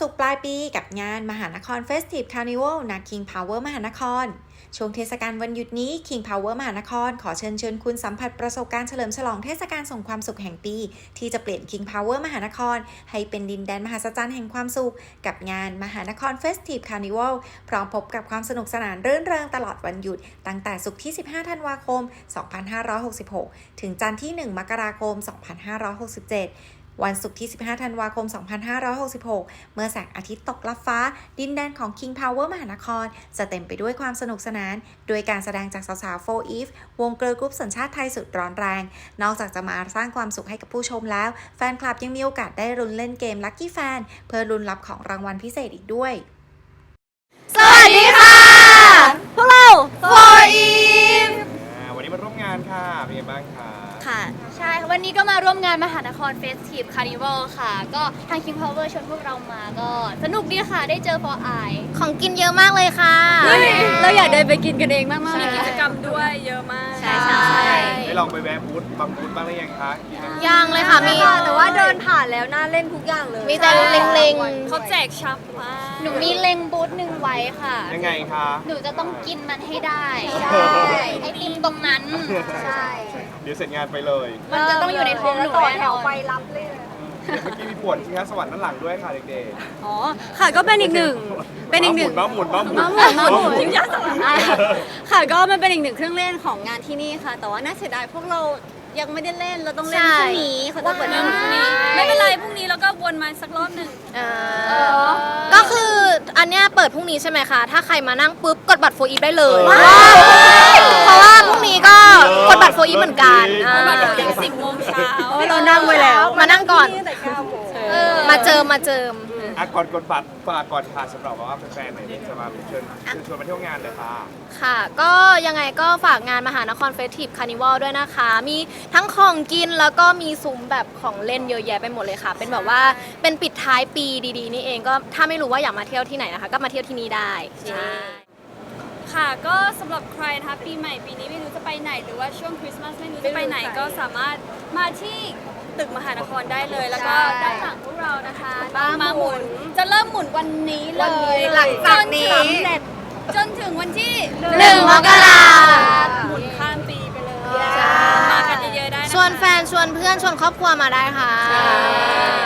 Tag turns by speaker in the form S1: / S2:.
S1: สุขปลายปีกับงานมหานครเฟสติฟคาร์นิวัลณ King Power มหานคร ช่วงเทศกาลวันหยุดนี้ King Power มหานคร ขอเชิญชวนคุณสัมผัสประสบการณ์เฉลิมฉลองเทศกาลส่งความสุขแห่งปี ที่จะเปลี่ยน King Power มหานคร ให้เป็นดินแดนมหัศจรรย์แห่งความสุข กับงานมหานครเฟสติฟคาร์นิวัลพร้อมพบกับความสนุกสนานเรื่นเริงตลอดวันหยุด ตั้งแต่ศุกร์ที่ 15 ธันวาคม 2566 ถึงจันทร์ที่ 1 มกราคม 2567 วันศุกร์ที่ 15 ธันวาคม 2566 เมื่อแสงอาทิตย์ตกลับฟ้า ดินแดนของ King Power มหานคร จะเต็มไปด้วยความสนุกสนาน โดยการแสดงจากสาวๆ4 Eve วงเกิร์ลกรุ๊ปสัญชาติไทยสุดร้อนแรง นอกจากจะมาสร้างความสุขให้กับผู้ชมแล้ว แฟนคลับยังมีโอกาสได้ลุ้นเล่นเกม Lucky Fan เพื่อลุ้นรับของรางวัลพิเศษอีกด้วย
S2: สวัสดีค่ะ พวกเรา For Eve
S3: อ่าวันนี้มาร่วมงานค่ะเป็นไงบ้างคะ
S2: ค่ะ ใช่ค่ะวันนี้ก็มาร่วมงานมหานครเฟสทีฟคาร์นิวัลค่ะ ก็ทาง King Power ชวนพวกเรามาก็สนุกดีค่ะได้เจอ For Eye
S4: ของกินเยอะมากเลยค่ะ
S2: เราอยากเดินไปกินกันเองมากๆ
S4: มีกิจกรรม ด้วยเยอะมาก ใช่ใช่
S3: ได้ลองไปแวะบูธบางบูธบ้างหรือยังคะ
S4: ยังเลยค่ะมี
S5: แต่ว่าเดินผ่านแล้วน่าเล่นทุกอย่างเลย
S4: มีแต่เล็ง
S5: เขาแจกชับมาก
S2: หนูมีเล็งบูธหนึ่งไว้ค่ะ
S3: ยังไงคะ
S2: หนูจะต้องกินมันให้ได้
S3: ใช่
S2: ไอติมตรงนั้น
S5: ใช่
S3: เดี๋ยวเสร็จงานไปเลย
S2: มันจะต้องอยู่ในท้องหนู
S5: ต่อ
S2: แน่
S5: แถ
S2: น
S5: ว
S2: อน
S5: ไปรับเลย
S3: เดี๋ยวเมื่อกี้มีปวดชิงช้าสวรรค์ด้านหลังด้วยค่ะเด็ก
S4: อ๋อ ค่ะก็เป็นอีกหนึ่ง
S3: ๆ
S4: เป็นอีกหนึ่ง
S3: บ้าหมุนบ้าหมุน
S4: มา
S3: บ้า
S4: ห
S3: ห
S4: มุ
S3: มุ
S4: น
S3: น
S4: มาหมุนอะค่ะก็มันเป็นอีกหนึ่งเครื่องเล่นของงานที่นี่ค่ะ แต่ว่าน่าเสียดายพวกเรายังไม่ได้เล่นเราต้องเล่นพรุ่งนี้เขาจะเปิดเล่นพรุ่งนี้
S5: ไม่เป็นไรพรุ่งนี้เราก็วนมาสักรอบหนึ่ง
S4: ก็คืออันเนี้ยเปิดพรุ่งนี้ใช่ไหมคะ ถ้าใครมานั่งปุ๊บกดบัตรโฟอีฟได้เลยเพราะว่าพรุ่งนี้ก็กดบัตรโฟอีฟเหมือนกันอ่า
S5: มาถึงสิบโมงเช้า
S4: เรานั่งไว้แล้ว มานั่งก่อน
S5: แต่เก้าโมง
S4: มาเจิมมาเจิม
S3: อะก่อนกดบัตรฝากก่อนค่ะสำหรับว่าแฟนๆไหนที่จะมาเชิญเชิญชวนมาเที่ยวงานเลยค่ะ
S4: ค่ะ ก็ยังไงก็ฝากงานมหานครเฟสทีฟคาร์นิวัลด้วยนะคะ มีทั้งของกินแล้วก็มีซุ้มแบบของเล่นเยอะแยะไปหมดเลยค่ะ เป็นแบบว่าเป็นปิดท้ายปีดีๆ นี่เองก็ถ้าไม่รู้ว่าอยากมาเที่ยวที่ไหนนะคะ ก็มาเที่ยวที่นี่ได้ใช่
S5: ค่ะก็สำหรับใครนะคะปีใหม่ปีนี้ไม่รู้จะไปไหน หรือว่าช่วงคริสต์มาสไม่รู้จะไปไหน ก็สามารถมาที่ตึกมหานครได้เลย แล้วก็ด้านหลังพวกเรา นะคะมาหมุน จะเริ่มหมุนวันนี้เลย
S4: หลังจากนี้
S5: จถึงเสร็จจนถึงวันที่
S4: หนึ่งมกรา
S5: หมุนข้ามปีไปเลย
S4: ใช่
S5: มากันเยอะๆได้ะคะ
S4: ชวนแฟนชวนเพื่อนชวนครอบครัวมาได้ค่ะ
S5: เป็นทับร่วมกัน